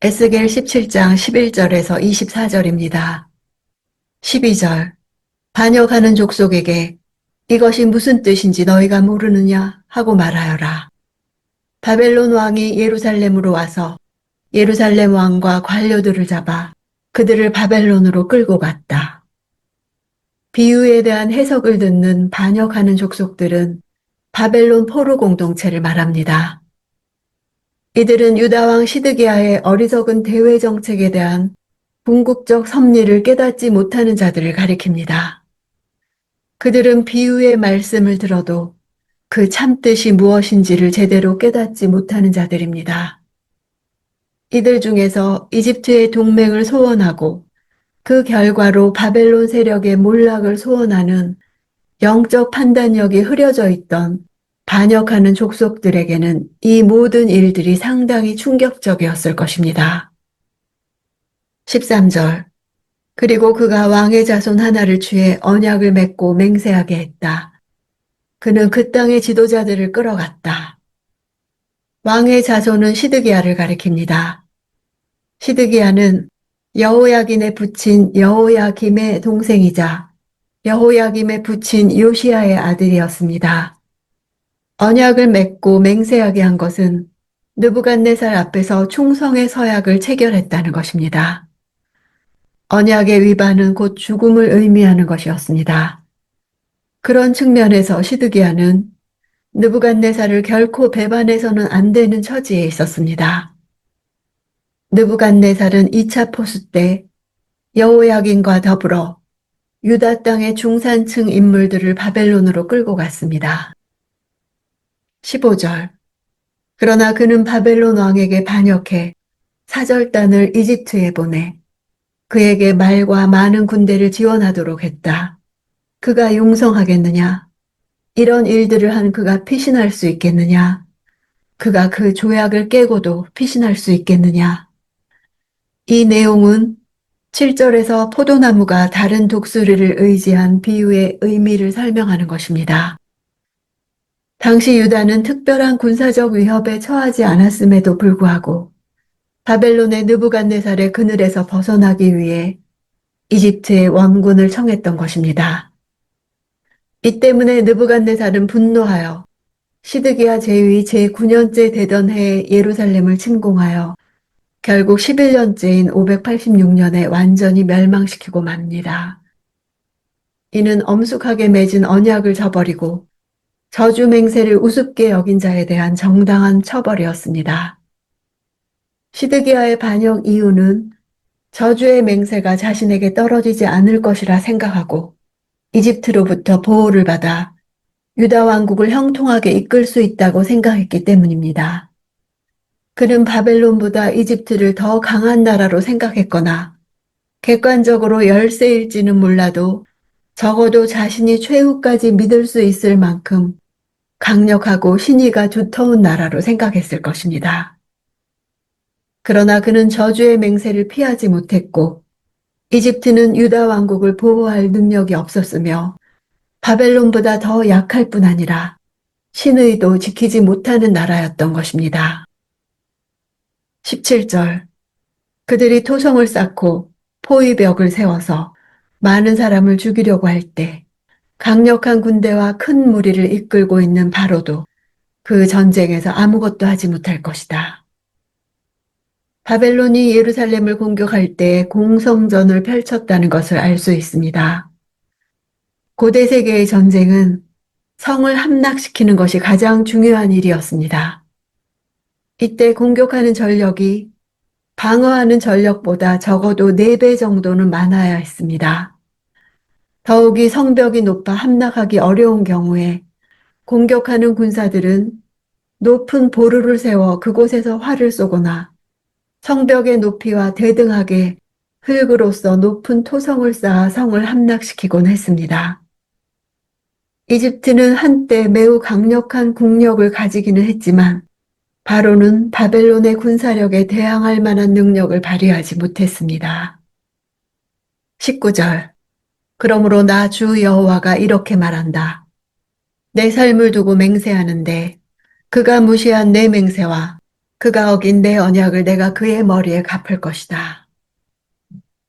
에스겔 17장 11절에서 24절입니다. 12절 반역하는 족속에게 이것이 무슨 뜻인지 너희가 모르느냐 하고 말하여라. 바벨론 왕이 예루살렘으로 와서 예루살렘 왕과 관료들을 잡아 그들을 바벨론으로 끌고 갔다. 비유에 대한 해석을 듣는 반역하는 족속들은 바벨론 포로 공동체를 말합니다. 이들은 유다왕 시드기야의 어리석은 대외 정책에 대한 궁극적 섭리를 깨닫지 못하는 자들을 가리킵니다. 그들은 비유의 말씀을 들어도 그 참뜻이 무엇인지를 제대로 깨닫지 못하는 자들입니다. 이들 중에서 이집트의 동맹을 소원하고 그 결과로 바벨론 세력의 몰락을 소원하는 영적 판단력이 흐려져 있던 반역하는 족속들에게는 이 모든 일들이 상당히 충격적이었을 것입니다. 13절 그리고 그가 왕의 자손 하나를 취해 언약을 맺고 맹세하게 했다. 그는 그 땅의 지도자들을 끌어갔다. 왕의 자손은 시드기야를 가리킵니다. 시드기야는 여호야긴의 부친 여호야김의 동생이자 여호야김의 부친 요시야의 아들이었습니다. 언약을 맺고 맹세하게 한 것은 느부갓네살 앞에서 충성의 서약을 체결했다는 것입니다. 언약의 위반은 곧 죽음을 의미하는 것이었습니다. 그런 측면에서 시드기야는 느부갓네살을 결코 배반해서는 안 되는 처지에 있었습니다. 느부갓네살은 2차 포수 때 여호야긴과 더불어 유다 땅의 중산층 인물들을 바벨론으로 끌고 갔습니다. 15절 그러나 그는 바벨론 왕에게 반역해 사절단을 이집트에 보내 그에게 말과 많은 군대를 지원하도록 했다. 그가 용성하겠느냐? 이런 일들을 한 그가 피신할 수 있겠느냐? 그가 그 조약을 깨고도 피신할 수 있겠느냐? 이 내용은 7절에서 포도나무가 다른 독수리를 의지한 비유의 의미를 설명하는 것입니다. 당시 유다는 특별한 군사적 위협에 처하지 않았음에도 불구하고 바벨론의 느부갓네살의 그늘에서 벗어나기 위해 이집트의 왕군을 청했던 것입니다. 이 때문에 느부갓네살은 분노하여 시드기야 제위 제9년째 되던 해에 예루살렘을 침공하여 결국 11년째인 586년에 완전히 멸망시키고 맙니다. 이는 엄숙하게 맺은 언약을 저버리고 저주 맹세를 우습게 여긴 자에 대한 정당한 처벌이었습니다. 시드기야의 반역 이유는 저주의 맹세가 자신에게 떨어지지 않을 것이라 생각하고 이집트로부터 보호를 받아 유다 왕국을 형통하게 이끌 수 있다고 생각했기 때문입니다. 그는 바벨론보다 이집트를 더 강한 나라로 생각했거나 객관적으로 열세일지는 몰라도 적어도 자신이 최후까지 믿을 수 있을 만큼 강력하고 신의가 두터운 나라로 생각했을 것입니다. 그러나 그는 저주의 맹세를 피하지 못했고 이집트는 유다 왕국을 보호할 능력이 없었으며 바벨론보다 더 약할 뿐 아니라 신의도 지키지 못하는 나라였던 것입니다. 17절 그들이 토성을 쌓고 포위벽을 세워서 많은 사람을 죽이려고 할 때 강력한 군대와 큰 무리를 이끌고 있는 바로도 그 전쟁에서 아무것도 하지 못할 것이다. 바벨론이 예루살렘을 공격할 때 공성전을 펼쳤다는 것을 알 수 있습니다. 고대 세계의 전쟁은 성을 함락시키는 것이 가장 중요한 일이었습니다. 이때 공격하는 전력이 방어하는 전력보다 적어도 4배 정도는 많아야 했습니다. 더욱이 성벽이 높아 함락하기 어려운 경우에 공격하는 군사들은 높은 보루를 세워 그곳에서 활을 쏘거나 성벽의 높이와 대등하게 흙으로서 높은 토성을 쌓아 성을 함락시키곤 했습니다. 이집트는 한때 매우 강력한 국력을 가지기는 했지만 바로는 바벨론의 군사력에 대항할 만한 능력을 발휘하지 못했습니다. 19절 그러므로 나 주 여호와가 이렇게 말한다. 내 삶을 두고 맹세하는데 그가 무시한 내 맹세와 그가 어긴 내 언약을 내가 그의 머리에 갚을 것이다.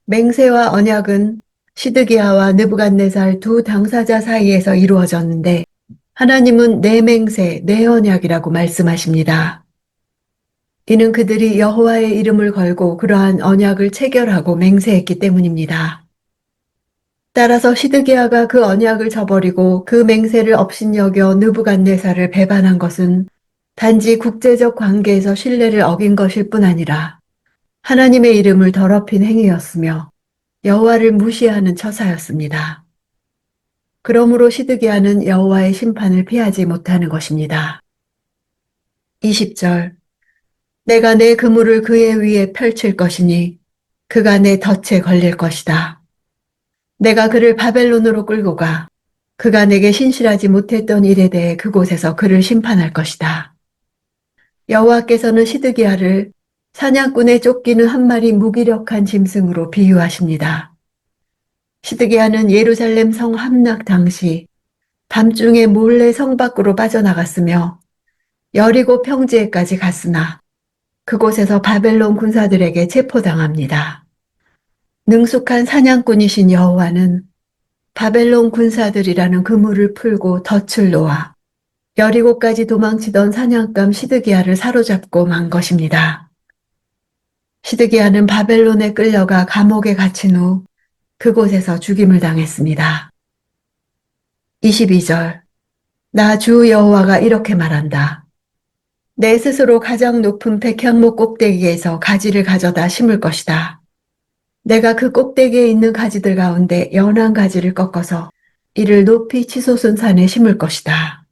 맹세와 언약은 시드기야와 느부갓네살 두 당사자 사이에서 이루어졌는데 하나님은 내 맹세, 내 언약이라고 말씀하십니다. 이는 그들이 여호와의 이름을 걸고 그러한 언약을 체결하고 맹세했기 때문입니다. 따라서 시드기야가 그 언약을 저버리고 그 맹세를 업신여겨 느부갓네살을 배반한 것은 단지 국제적 관계에서 신뢰를 어긴 것일 뿐 아니라 하나님의 이름을 더럽힌 행위였으며 여호와를 무시하는 처사였습니다. 그러므로 시드기야는 여호와의 심판을 피하지 못하는 것입니다. 20절 내가 내 그물을 그의 위에 펼칠 것이니 그가 내 덫에 걸릴 것이다. 내가 그를 바벨론으로 끌고 가 그가 내게 신실하지 못했던 일에 대해 그곳에서 그를 심판할 것이다. 여호와께서는 시드기야를 사냥꾼에 쫓기는 한 마리 무기력한 짐승으로 비유하십니다. 시드기야는 예루살렘 성 함락 당시 밤중에 몰래 성 밖으로 빠져나갔으며 여리고 평지에까지 갔으나 그곳에서 바벨론 군사들에게 체포당합니다. 능숙한 사냥꾼이신 여호와는 바벨론 군사들이라는 그물을 풀고 덫을 놓아 여리고까지 도망치던 사냥감 시드기야를 사로잡고 만 것입니다. 시드기야는 바벨론에 끌려가 감옥에 갇힌 후 그곳에서 죽임을 당했습니다. 22절 나 주 여호와가 이렇게 말한다. 내 스스로 가장 높은 백향목 꼭대기에서 가지를 가져다 심을 것이다. 내가 그 꼭대기에 있는 가지들 가운데 연한 가지를 꺾어서 이를 높이 치솟은 산에 심을 것이다.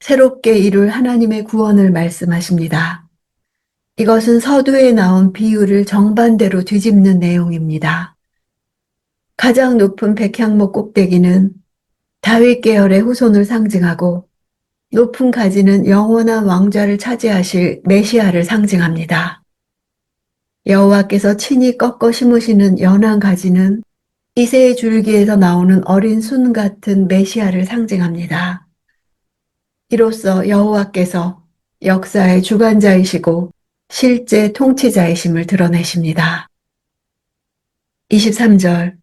새롭게 이룰 하나님의 구원을 말씀하십니다. 이것은 서두에 나온 비유를 정반대로 뒤집는 내용입니다. 가장 높은 백향목 꼭대기는 다윗 계열의 후손을 상징하고 높은 가지는 영원한 왕좌를 차지하실 메시아를 상징합니다. 여호와께서 친히 꺾어 심으시는 연한 가지는 이새의 줄기에서 나오는 어린 순 같은 메시아를 상징합니다. 이로써 여호와께서 역사의 주관자이시고 실제 통치자이심을 드러내십니다. 23절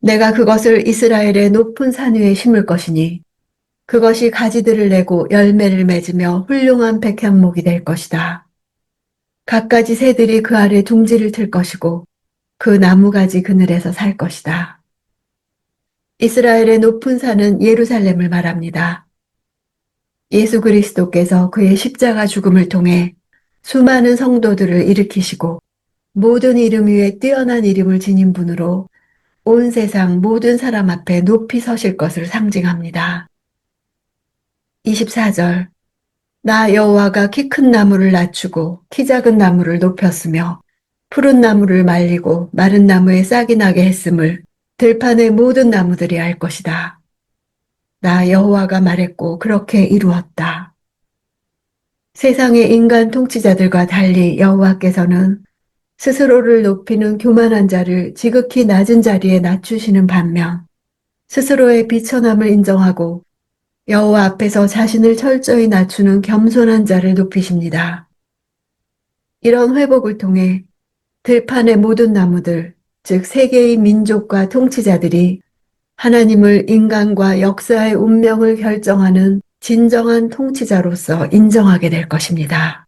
내가 그것을 이스라엘의 높은 산 위에 심을 것이니 그것이 가지들을 내고 열매를 맺으며 훌륭한 백향목이 될 것이다. 갖가지 새들이 그 아래 둥지를 틀 것이고 그 나무가지 그늘에서 살 것이다. 이스라엘의 높은 산은 예루살렘을 말합니다. 예수 그리스도께서 그의 십자가 죽음을 통해 수많은 성도들을 일으키시고 모든 이름 위에 뛰어난 이름을 지닌 분으로 온 세상 모든 사람 앞에 높이 서실 것을 상징합니다. 24절 나 여호와가 키 큰 나무를 낮추고 키 작은 나무를 높였으며 푸른 나무를 말리고 마른 나무에 싹이 나게 했음을 들판의 모든 나무들이 알 것이다. 나 여호와가 말했고 그렇게 이루었다. 세상의 인간 통치자들과 달리 여호와께서는 스스로를 높이는 교만한 자를 지극히 낮은 자리에 낮추시는 반면 스스로의 비천함을 인정하고 여호와 앞에서 자신을 철저히 낮추는 겸손한 자를 높이십니다. 이런 회복을 통해 들판의 모든 나무들, 즉 세계의 민족과 통치자들이 하나님을 인간과 역사의 운명을 결정하는 진정한 통치자로서 인정하게 될 것입니다.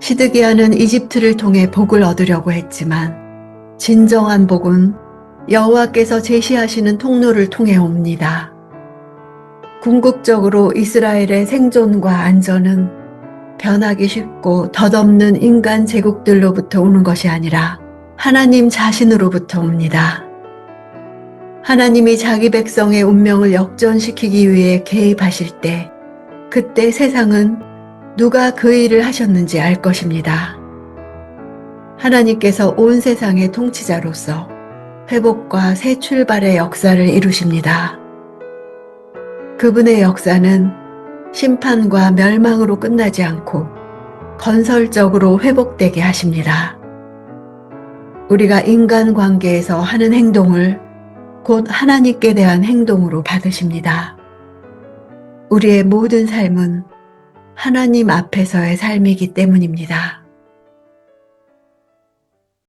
시드기야는 이집트를 통해 복을 얻으려고 했지만 진정한 복은 여호와께서 제시하시는 통로를 통해 옵니다. 궁극적으로 이스라엘의 생존과 안전은 변하기 쉽고 덧없는 인간 제국들로부터 오는 것이 아니라 하나님 자신으로부터 옵니다. 하나님이 자기 백성의 운명을 역전시키기 위해 개입하실 때 그때 세상은 누가 그 일을 하셨는지 알 것입니다. 하나님께서 온 세상의 통치자로서 회복과 새 출발의 역사를 이루십니다. 그분의 역사는 심판과 멸망으로 끝나지 않고 건설적으로 회복되게 하십니다. 우리가 인간 관계에서 하는 행동을 곧 하나님께 대한 행동으로 받으십니다. 우리의 모든 삶은 하나님 앞에서의 삶이기 때문입니다.